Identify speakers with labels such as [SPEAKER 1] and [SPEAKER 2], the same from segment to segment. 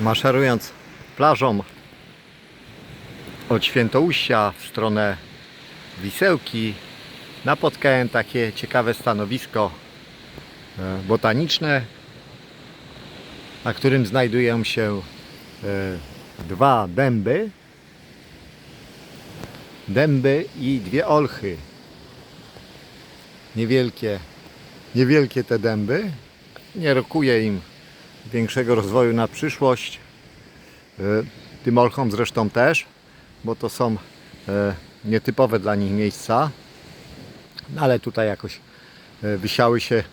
[SPEAKER 1] maszerując plażą od Świętoujścia w stronę Wisełki napotkałem takie ciekawe stanowisko e, botaniczne, na którym znajdują się e, dwa dęby, dęby i dwie olchy. Niewielkie, niewielkie te dęby. Nie rokuje im większego rozwoju na przyszłość. E, Tym olchom zresztą też, bo to są e, nietypowe dla nich miejsca. No ale tutaj jakoś e, wysiały się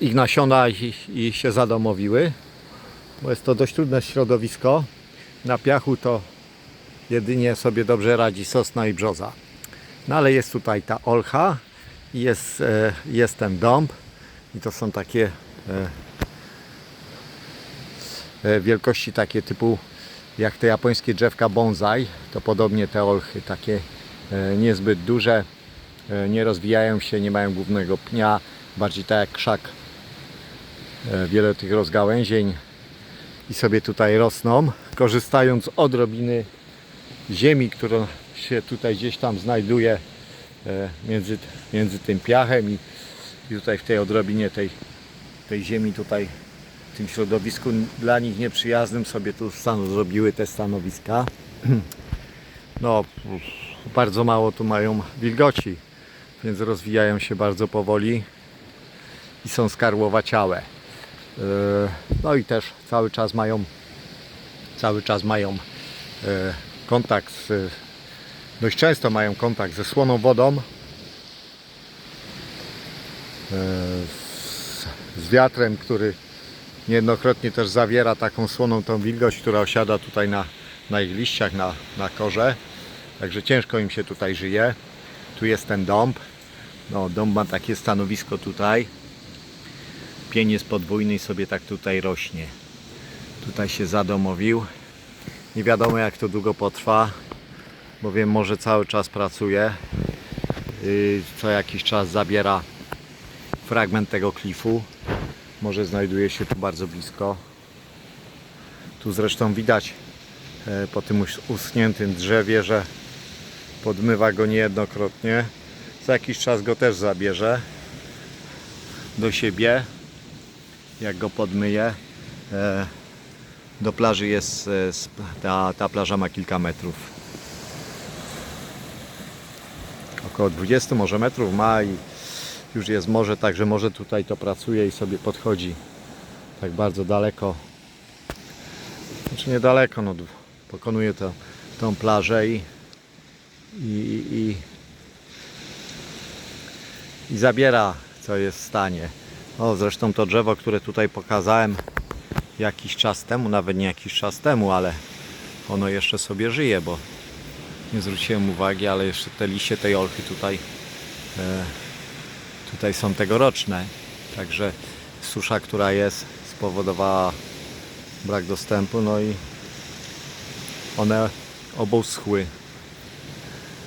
[SPEAKER 1] ich nasiona i, i się zadomowiły. Bo jest to dość trudne środowisko. Na piachu to jedynie sobie dobrze radzi sosna i brzoza. No ale jest tutaj ta olcha jest, jest ten dąb i to są takie wielkości takie typu jak te japońskie drzewka bonsai, to podobnie te olchy takie e, niezbyt duże, e, nie rozwijają się, nie mają głównego pnia, bardziej tak jak krzak. E, Wiele tych rozgałęzień i sobie tutaj rosną, korzystając odrobiny ziemi, która się tutaj gdzieś tam znajduje e, między, między tym piachem i, i tutaj w tej odrobinie tej, tej ziemi tutaj w tym środowisku dla nich nieprzyjaznym sobie tu stan zrobiły te stanowiska. No, bardzo mało tu mają wilgoci, więc rozwijają się bardzo powoli i są skarłowaciałe. E, No i też cały czas mają cały czas mają e, kontakt z, dość często mają kontakt ze słoną wodą e, z, z wiatrem, który niejednokrotnie też zawiera taką słoną tą wilgoć, która osiada tutaj na, na ich liściach, na, na korze. Także ciężko im się tutaj żyje. Tu jest ten dąb. No, dąb ma takie stanowisko tutaj. Pień jest podwójny i sobie tak tutaj rośnie. Tutaj się zadomowił. Nie wiadomo jak to długo potrwa, bowiem może cały czas pracuje. Yy, Co jakiś czas zabiera fragment tego klifu. Może znajduje się tu bardzo blisko. Tu zresztą widać e, po tym us- uschniętym drzewie, że podmywa go niejednokrotnie. Za jakiś czas go też zabierze do siebie, jak go podmyje. E, Do plaży jest, e, ta, ta plaża ma kilka metrów. Około 20 może metrów ma i już jest morze, także może tutaj to pracuje i sobie podchodzi tak bardzo daleko. Znaczy niedaleko, no pokonuje to, tą plażę i, i, i, i zabiera co jest w stanie. O, zresztą to drzewo, które tutaj pokazałem jakiś czas temu, nawet nie jakiś czas temu, ale ono jeszcze sobie żyje, bo nie zwróciłem uwagi, ale jeszcze te liście tej olchy tutaj e, tutaj są tegoroczne. Także susza, która jest, spowodowała brak dostępu, no i one obuschły.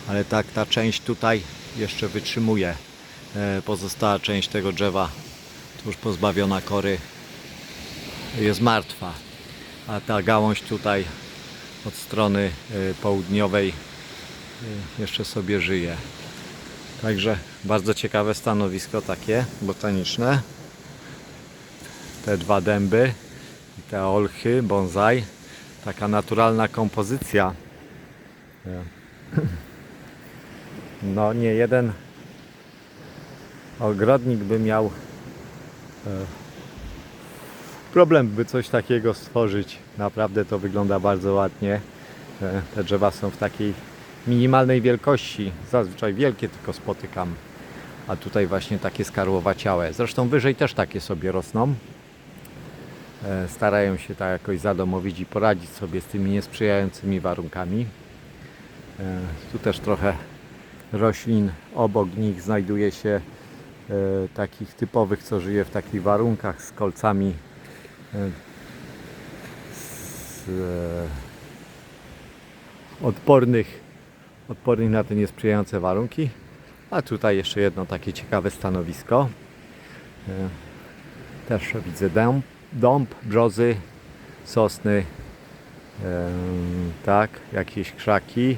[SPEAKER 1] Ale tak ta część tutaj jeszcze wytrzymuje. E, Pozostała część tego drzewa, to już pozbawiona kory, jest martwa. A ta gałąź tutaj od strony e, południowej e, jeszcze sobie żyje. Także bardzo ciekawe stanowisko takie botaniczne. Te dwa dęby te olchy, bonsai. Taka naturalna kompozycja. No nie jeden ogrodnik by miał e, problem, by coś takiego stworzyć. Naprawdę to wygląda bardzo ładnie. E, Te drzewa są w takiej minimalnej wielkości. Zazwyczaj wielkie tylko spotykam. A tutaj właśnie takie skarłowaciałe. Zresztą wyżej też takie sobie rosną. E, Starają się tak jakoś zadomowić i poradzić sobie z tymi niesprzyjającymi warunkami. E, Tu też trochę roślin obok nich znajduje się e, takich typowych, co żyje w takich warunkach z kolcami z, odpornych, odpornych na te niesprzyjające warunki. A tutaj jeszcze jedno takie ciekawe stanowisko. E, Też widzę dęb, dąb, brzozy, sosny, em, tak, jakieś krzaki.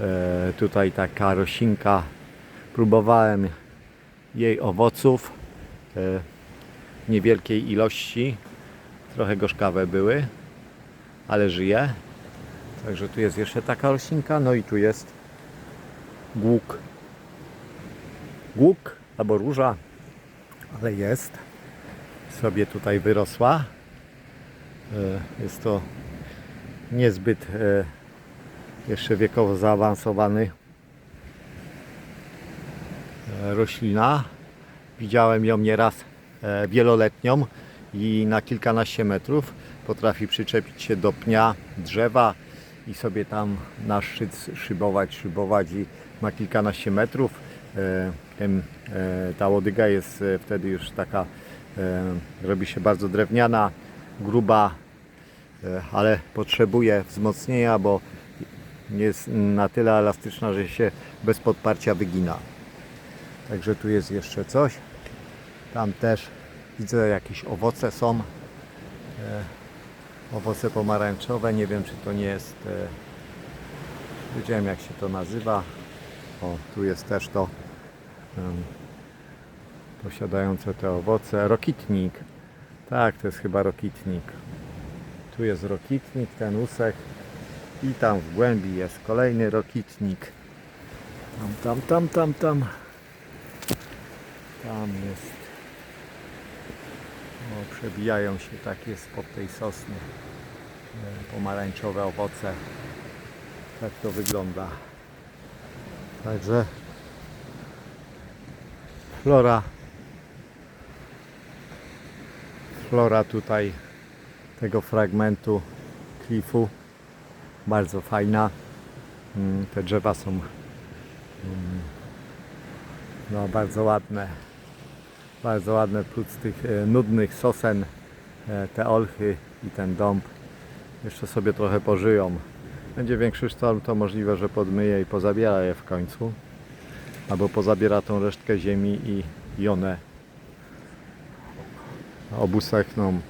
[SPEAKER 1] E, tutaj taka roślinka, próbowałem jej owoców e, niewielkiej ilości, trochę gorzkawe były, ale żyje. Także tu jest jeszcze taka roślinka, no i tu jest głuk. Głuk albo róża, ale jest. Sobie tutaj wyrosła. E, Jest to niezbyt e, jeszcze wiekowo zaawansowany e, roślina. Widziałem ją nieraz wieloletnią i na kilkanaście metrów potrafi przyczepić się do pnia drzewa i sobie tam na szczyt szybować, szybować i ma kilkanaście metrów. E, Ten, e, ta łodyga jest e, wtedy już taka, robi się bardzo drewniana, gruba, ale potrzebuje wzmocnienia, bo jest na tyle elastyczna, że się bez podparcia wygina. Także tu jest jeszcze coś. Tam też widzę jakieś owoce są. Owoce pomarańczowe. Nie wiem czy to nie jest. E, wiedziałem jak się to nazywa. O, tu jest też to em, posiadające te owoce. Rokitnik. Tak, to jest chyba rokitnik. Tu jest rokitnik, ten usek. I tam w głębi jest kolejny rokitnik. Tam, tam, tam, tam, tam. Tam jest. O, przebijają się takie spod tej sosny e, pomarańczowe owoce. Tak to wygląda. Także flora flora tutaj tego fragmentu klifu bardzo fajna. Mm, Te drzewa są mm, no, bardzo ładne. Bardzo ładne, plus tych e, nudnych sosen, e, te olchy i ten dąb jeszcze sobie trochę pożyją. Będzie większy sztorm, to możliwe, że podmyje i pozabiera je w końcu. Albo pozabiera tą resztkę ziemi i, i one obusechną